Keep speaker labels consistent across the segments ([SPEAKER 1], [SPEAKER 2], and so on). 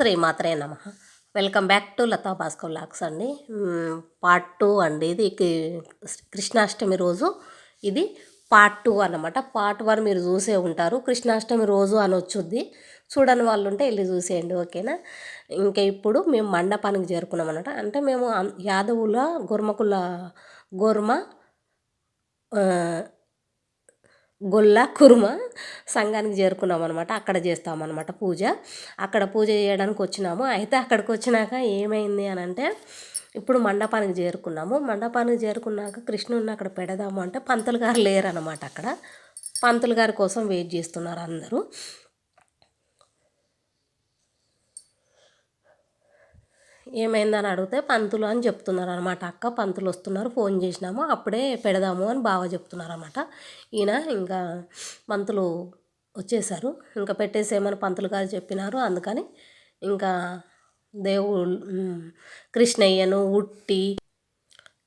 [SPEAKER 1] శ్రీమాత్రే నమ. Welcome back to Latha Bhaskar lakhs అండి. పార్ట్ టూ అండి ఇది. కృష్ణాష్టమి రోజు ఇది పార్ట్ టూ అన్నమాట. పార్ట్ వన్ మీరు చూసే ఉంటారు. కృష్ణాష్టమి రోజు అని వచ్చుద్ది చూడని వాళ్ళు ఉంటే వెళ్ళి చూసేయండి ఓకేనా? ఇంకా ఇప్పుడు మేము మండపానికి చేరుకున్నాం అనమాట అంటే మేము యాదవుల గుర్మకుల గోర్మ గొల్ల కుర్మ సంఘానికి చేరుకున్నాం అనమాట అక్కడ చేస్తామన్నమాట పూజ. అక్కడ పూజ చేయడానికి వచ్చినాము. అయితే అక్కడికి వచ్చినాక ఏమైంది అని అంటే ఇప్పుడు మండపానికి చేరుకున్నాము. మండపానికి చేరుకున్నాక కృష్ణుడిని అక్కడ పెడదాము అంటే పంతులు గారు లేరనమాట అక్కడ. పంతులు గారి కోసం వెయిట్ చేస్తున్నారు అందరూ. ఏమైందని అడిగితే పంతులు అని చెప్తున్నారు అనమాట అక్క పంతులు వస్తున్నారు ఫోన్ చేసినాము అప్పుడే పెడదాము అని బావ చెప్తున్నారు అనమాట ఈయన ఇంకా పంతులు వచ్చేసారు ఇంకా పెట్టేసేమని పంతులు గారు చెప్పినారు. అందుకని ఇంకా దేవుడు కృష్ణయ్యను ఉట్టి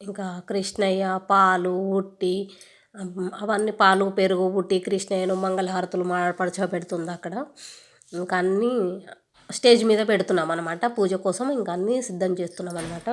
[SPEAKER 1] ఇంకా కృష్ణయ్య పాలు ఉట్టి అవన్నీ పాలు పెరుగు ఉట్టి కృష్ణయ్యను మంగళహారతులు మాడపరచబెడుతుంది అక్కడ. ఇంకా అన్నీ స్టేజ్ మీద పెడుతున్నాం అనమాట పూజ కోసం ఇంకా అన్నీ సిద్ధం చేస్తున్నాం అనమాట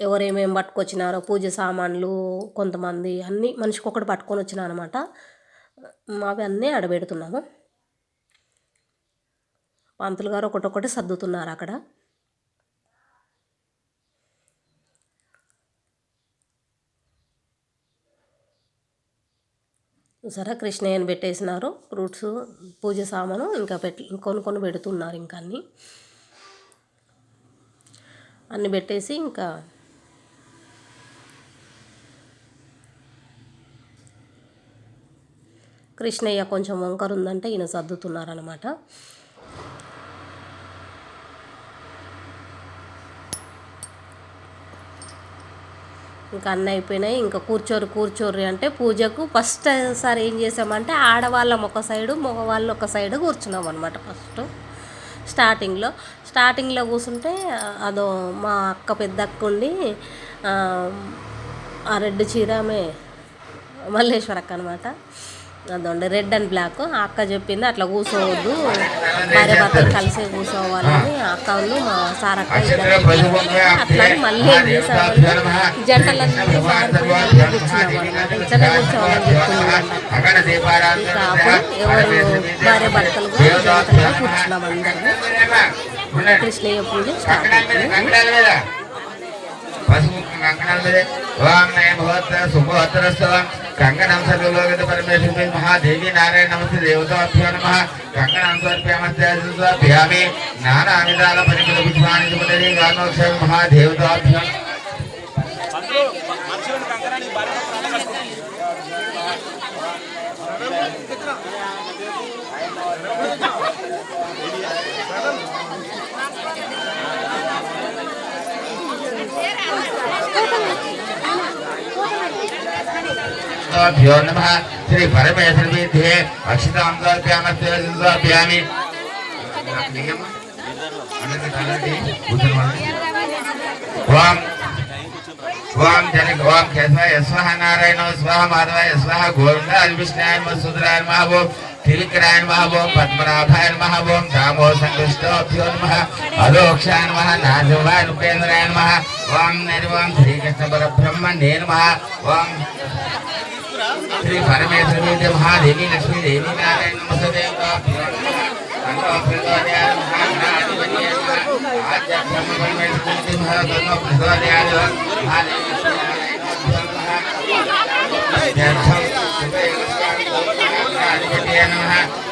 [SPEAKER 1] ఎవరేమేమి పట్టుకొచ్చినారో పూజ సామాన్లు కొంతమంది అన్నీ మనిషికి ఒకటి పట్టుకొని వచ్చినా అనమాట అవి అన్నీ ఆడబెడుతున్నాము. పంతులు గారు ఒకటొకటి సర్దుతున్నారు అక్కడ. సరే కృష్ణయ్యని పెట్టేసినారు. ఫ్రూట్స్ పూజ సామాను ఇంకా పెట్టి కొన్ని కొన్ని పెడుతున్నారు ఇంకా అన్నీ. అన్ని పెట్టేసి ఇంకా కృష్ణయ్య కొంచెం వంకరు ఉందంటే ఈయన సర్దుతున్నారనమాట ఇంకా అన్నీ అయిపోయినాయి. ఇంకా కూర్చోరు కూర్చోరు అంటే పూజకు ఫస్ట్ సారి ఏం చేసామంటే ఆడవాళ్ళం ఒక సైడు మగవాళ్ళు ఒక సైడు కూర్చున్నాం అనమాట ఫస్ట్ స్టార్టింగ్లో స్టార్టింగ్లో కూర్చుంటే అదో మా అక్క పెద్ద అక్క ఉండి ఆ, ఆ రెడ్ చీర ఆమె మల్లేశ్వర అక్క అనమాట అదండి రెడ్ అండ్ బ్లాక్. అక్క చెప్పింది అట్లా కూర్చోవద్దు భార్య భర్తలు కలిసే కూర్చోవాలని అక్క వాళ్ళు మా సార్ అక్క. అట్లా మళ్ళీ ఏం చేసామంటే జంటలన్నీ మారిపోయి మళ్ళీ కూర్చున్నాం అనమాట ఇట్లనే కూర్చోవాలని చెప్తుంది ఇంకా అప్పుడు ఎవరు భార్య భర్తలు కూడా జంటలుగా కూర్చున్నాం అందరం. కృష్ణయ్య పూజ స్టార్ట్ అవుతుంది
[SPEAKER 2] పసుపు కంకణాల ఓం నయ మహోత్తర శుభోత్తరస్తవం కంకణం సర్వలోకిత పరమేశ్వరి మహాదేవి నారాయణ నమస్తే దేవతాభ్యో నమ కంకణం స్వర్ప్యామస్యామి నానా విధాల పరిమిత పుష్పాన్ని మహాదేవతాభ్యం विष्णुभ्यो नम। श्री परमेश्वर विधे अक्षितांगाभ्यामी ओम जनक ओम केशवाय स्वाह नारायण स्वाह माधवाय स्वाह गोविंदाय विष्णाय मसूद्राय महाभो त्रिविक्राय महाभो पद्मनाभाय महाभो दामो संकृष्टोभ्यो नमः। अलोक्षाय नमः। नाजवाय रूपेन्द्राय नमः। ओम नरि ओम श्रीकृष्ण परब्रह्मणे नमः। ओम శ్రీ పరమేశ్వరి మహాదేవి లక్ష్మీదేవి నారాయణ నమస్తదేవతాభ్యో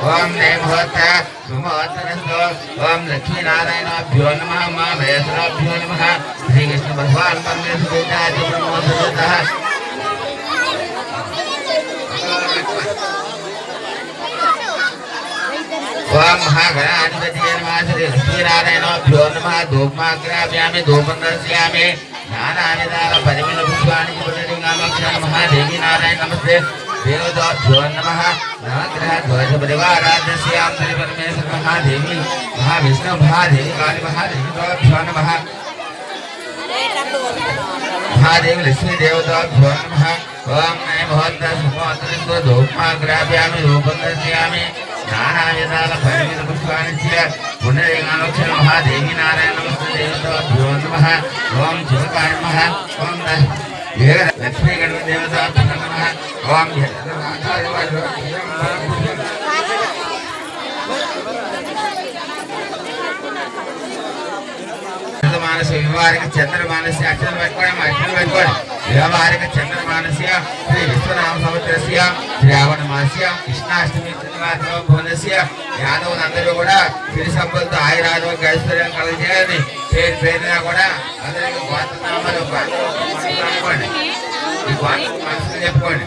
[SPEAKER 2] ఓం నయమహోత్త సుమోత్తరంతో ఓం లక్ష్మీనారాయణాభ్యో నమ మా వేసరాభ్యో నమ శ్రీకృష్ణ భగవాన్ పరమేశ్వరి బ్రహ్మోత్తర ఓం మహాగణాధిపతి నమ శ్రీ లక్ష్మీనారాయణాభ్యో నమ ధూమాగ్రాభ్యామి ధూపం దర్శయామి నానావిధాల పరిమళ పుష్పాన్ని పునరింగామక్ష మహాదేవి నారాయణ నమస్తే దేవతాభ్యో నమ నవగ్రహ ధ్వజ పరివారాధ్యస్యాం శ్రీ పరమేశ్వర మహాదేవి మహావిష్ణు మహాదేవి కాళి మహాదేవి భ్యో నమ మహాదేవి లక్ష్మీ దేవతాభ్యో నమ. ఓం నయ మహోత్త నారాయణ దేవతాభ్యో ఓం శివకాయ ఓం లక్ష్మీ గణపతి దేవతాభ్యో ఓం అక్షరం పెట్టుకోవడం అక్షరం వ్యవహారిక చంద్రమానస్య శ్రీ విశ్వనామ సంవత్సరస్య శ్రావణ మాస్య కృష్ణాష్టమి చంద్రమాస భువనస్య. యాదవులందరూ కూడా సిరి సంపదతో ఆయురారోగ్య ఐశ్వర్యం కలిగజేయాలని పేరు పేరున కూడా అందరికీ గోత్రనామాలు అనుకోండి ఈ గోత్ర మనసులు చెప్పుకోండి.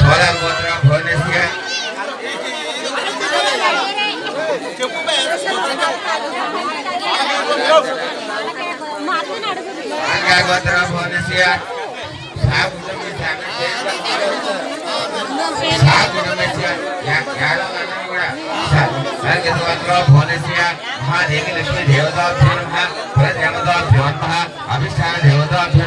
[SPEAKER 2] సోలా గోత్ర భువనస్య ఆజ్ఞాగోత్ర భువనస్య సా కుటుంబస్య సా కుటుంబస్య యాదవులందరూ కూడా సర్గోత్ర భువనస్య మహాదేవి లక్ష్మీ దేవతాభ్యో నమః కులదేవతాభ్యో నమః అభిష్టాన దేవతాభ్యో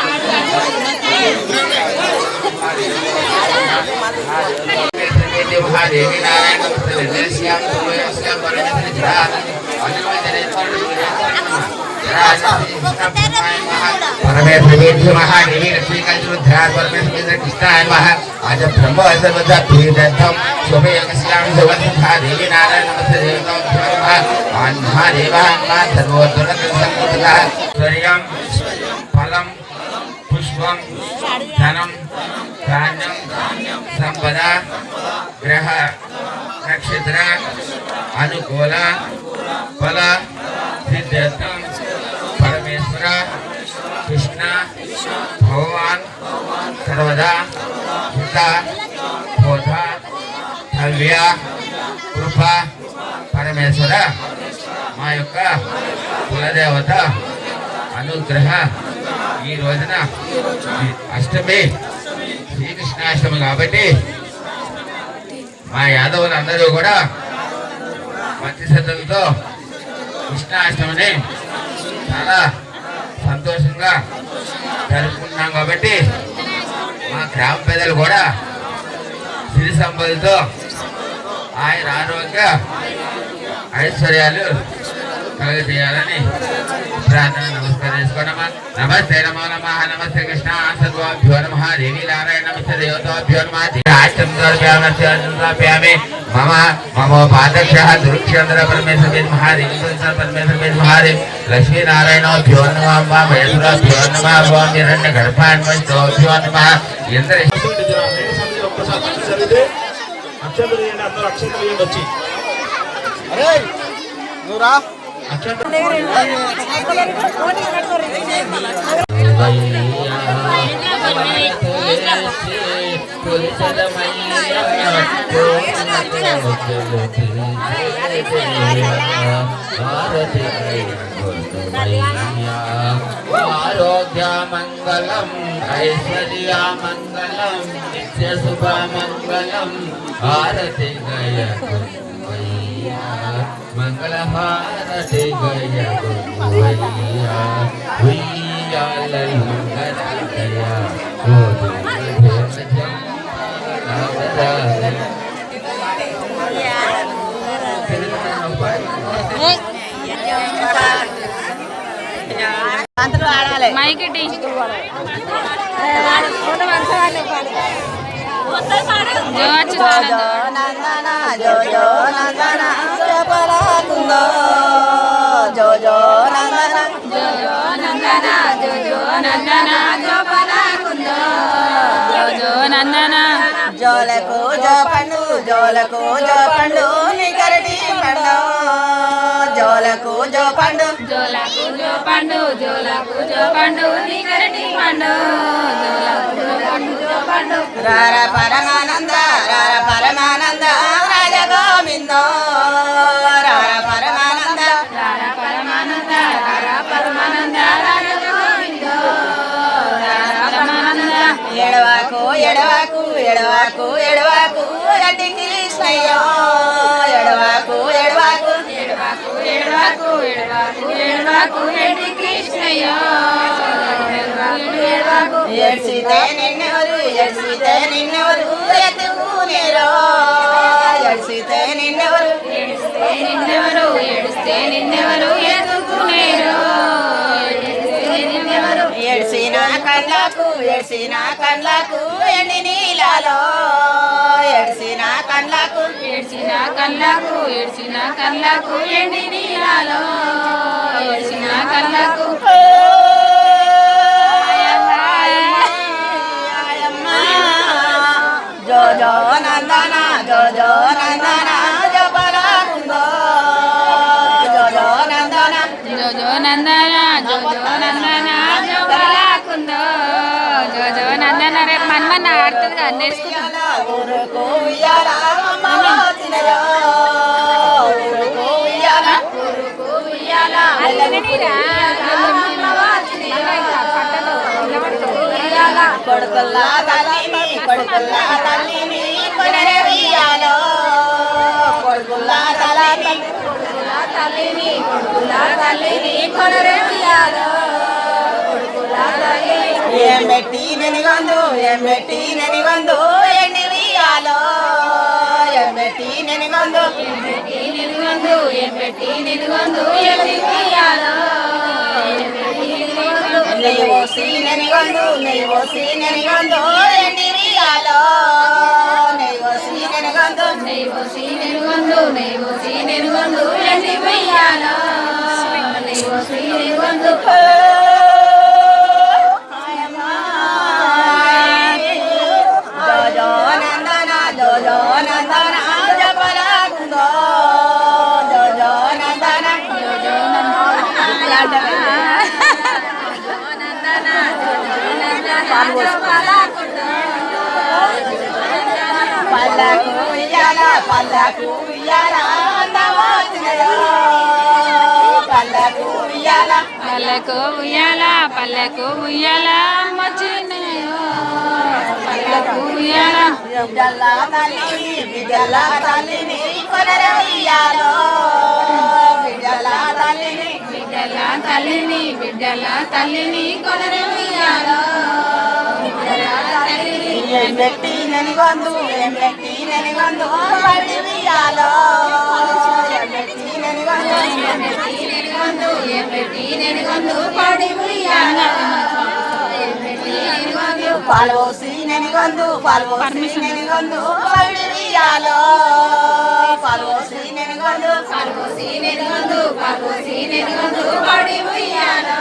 [SPEAKER 2] ఓం శుక్లాం భద్రః నమః రామాయ రామచంద్రాయ నమః మహాదేవాయ కృష్ణేశాయ నమః నారాయణ మహాదేవి నారాయణ నమస్తే నిర్దేశ్యాం సూర్యస్యాం పరమేశ్వరి పరమేశ్వరి మహాదేవి లక్ష్మీకాంతుద్ధార పరమేశ్వరి కృష్ణాయ నమః ఆజ బ్రహ్మ వసవద పీడర్థం శుభయోగస్యాం సువర్ధా దేవి నారాయణ నమస్తే దేవతాభ్యో నమః ఆన్ మహాదేవాన్మా సర్వోత్తర సంకృతః స్వర్యం ఫలం పుష్పం ధనం ధాన్యం సంపద గ్రహ నక్షత్ర అనుకూల ఫల సిద్ధార్థం పరమేశ్వర కృష్ణ భగవాన్ సర్వదా హిత బోధ భవ్య కృప పరమేశ్వర మా యొక్క కులదేవత అనుగ్రహ ఈ రోజున అష్టమి శ్రీకృష్ణాష్టమి కాబట్టి మా యాదవులు అందరూ కూడా భక్తి శ్రద్ధలతో కృష్ణాష్టమిని చాలా సంతోషంగా జరుపుకుంటున్నాం కాబట్టి మా గ్రామ పెద్దలు కూడా సిరి సంపదతో ఆయన ఆరోగ్య ఐశ్వర్యాలు కలుగజేయాలని ప్రార్థన నమస్కారం చేసుకోనమా నమస్తే నమో నమ నమస్తే కృష్ణ సర్వాభ్యో నమ దేవి నారాయణ నమస్తే దేవతాభ్యో నమ ఆచంద్రాభ్యామి మమ మమ పాదక్ష దురుక్షేంద్ర పరమేశ్వర మహాదేవి పరమేశ్వర మహాదేవ్ లక్ష్మీనారాయణోభ్యో నమ మహేశ్వరాభ్యో నమ నమ ఇంద్ర
[SPEAKER 3] ఆరోగ్య మంగళం ఐశ్వర్య మంగళం నిత్య శుభ మంగళం నువ్వురా అక్షంతలు
[SPEAKER 2] ఆరోగ్యమంగళం ఐశ్వర్యమంగళం నిత్యశుభమంగళం ఆరతి గయ మంగళహారతి గయ గురువయ్యా ఉయ్యాలలు గరగయ
[SPEAKER 4] మైక్ ఇటీ జో అచ్యుతానంద జో నందన జో పలకుందో జో జో నందన.
[SPEAKER 5] జోలకు జో పండు జోలకు జో పండు నీ కరటి పండు. జోలకు జో పండు
[SPEAKER 4] జోలకు జో పండు జోలకు జో పండు నీ కరటి పండు. జోలకు జో
[SPEAKER 5] రార పరమానంద రార పరమానంద ఎడవాకు ఎడవాకు ఎడవాకు ఎడవాకు కృష్ణయ్యో ఎడవాకు ఎడవాకు
[SPEAKER 4] ఎడవాకు ఎడవాకు ఎడవాకు ఎడవాకు ఎడి కృష్ణయ్య ఎడవాకు
[SPEAKER 5] ఎడ్సితే నిన్నెవరు ఎడ్సితే నిన్నెవరు ఎత్తుకునేరో ఎడ్సితే నిన్నెవరు
[SPEAKER 4] ఎడిస్తే నిన్నెవరు ఎడిస్తే నిన్నెవరు
[SPEAKER 5] ఎత్తు కళ్ళకు ఎడ్సిన కళ్ళకు ఎండి నీళ్ళలో ఎడ్సిన కళ్ళకు
[SPEAKER 4] ఏడ్చిన కళ్ళకు ఏడ్చిన కళ్ళకు ఎండి నీళ్ళలో ఏడ్చిన కళ్ళకు.
[SPEAKER 5] జో జో నందన జో జో నందన. కొడుకుల్లా తల్లిని కొడుకుల్లా తల్లిని కొనరే ఉయ్యాలో కొడుకుల్లా తల్లిని కొడుకుల్లా
[SPEAKER 4] తల్లిని కొడుకుల్లా తల్లిని కొనరే ఉయ్యాలో కొడుకులా తల్లిని
[SPEAKER 5] ఏం పెట్టి నెనిగొందు ఏం పెట్టి నెనిగొందు ఎండి ఉయ్యాలో ఏం పెట్టి నెనిగొందు
[SPEAKER 4] పెట్టి నిలుగొందు ఏం పెట్టి నిలుగొందు ఎల్లి ఉయ్యాలో
[SPEAKER 5] నెయ్యి పోసి నెనిగొందు నెయ్యి పోసి నెనిగొందు ఎండి నెయ్యి పోసి నెనిగొందు
[SPEAKER 4] నెయ్యి పోసి నెయ్యి పోసి నెయ్యి పోసి
[SPEAKER 5] పల్లకు ఉయ్యాల పల్లకు ఉయ్యాల పల్లకు ఉయ్యాల
[SPEAKER 4] పల్లెకు ఉయ్యాల పల్లెకు ఉయ్యాల అమ్మచ్చినయో పల్లెకు ఉయ్యాల
[SPEAKER 5] బిడ్డల తల్లిని తల్లిని కొనర ఉయ్యాలో బిడ్డల తల్లిని
[SPEAKER 4] బిడ్డల తల్లిని బిడ్డల తల్లిని కొనర ఉయ్యాలో బిడ్డల తల్లిని
[SPEAKER 5] ఏం పెట్టి నెనిగొందు ఏం పెట్టి నెనిగొందు పడి ఉయ్యాలో ఏం పెట్టి నెనిగొందు
[SPEAKER 4] పెట్టి నెనుగొందు ఏం పెట్టి నెనుగొందు పడి ఉయ్యాలో ఏం పెట్టి నెనుగొందు
[SPEAKER 5] పాలు పోసి నెనిగొందు పాలు పోసి నెనిగొందు పడి ఉయ్యాలో పాలు పోసి నెనిగొందు
[SPEAKER 4] పాల్పోసి నెనుగొందు పాల్పోసి నెనుగొందు పడి ఉయ్యాలో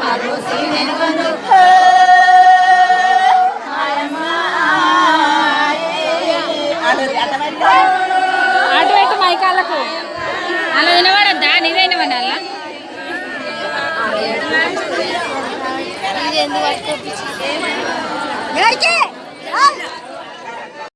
[SPEAKER 4] పాల్పోసి నెనుగొందు వినబడద్దా నీదే వినబడాలా
[SPEAKER 6] ఎవరికి?